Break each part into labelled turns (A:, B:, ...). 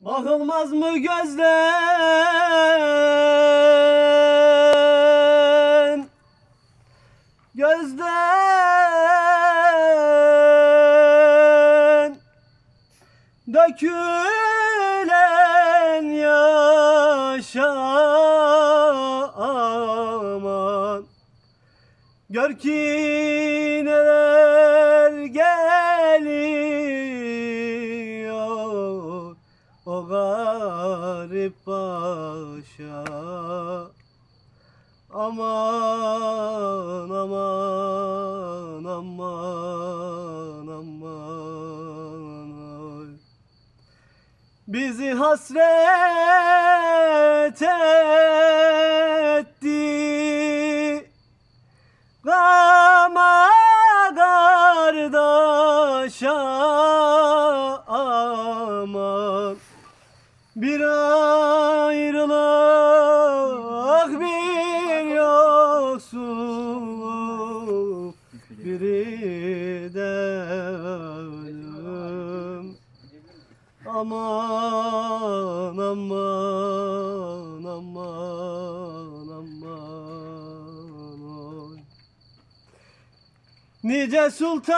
A: Bakılmaz mı gözden? Gözden Dökülen yaşa aman. Gör ki neler garip başa. Aman aman aman aman oy. Bizi hasret etti. Gama kardeşa ölüm Aman aman aman aman. Nice sultanları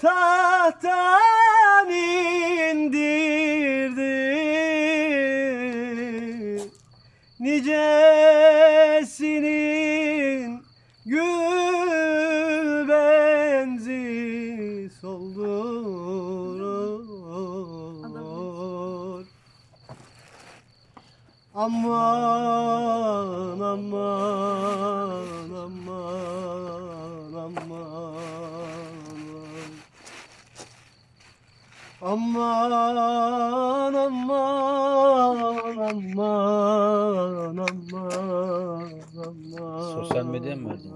A: tahttan indirdi Aman aman aman aman Aman aman aman aman aman
B: Sosyal medyaya mı verdiniz?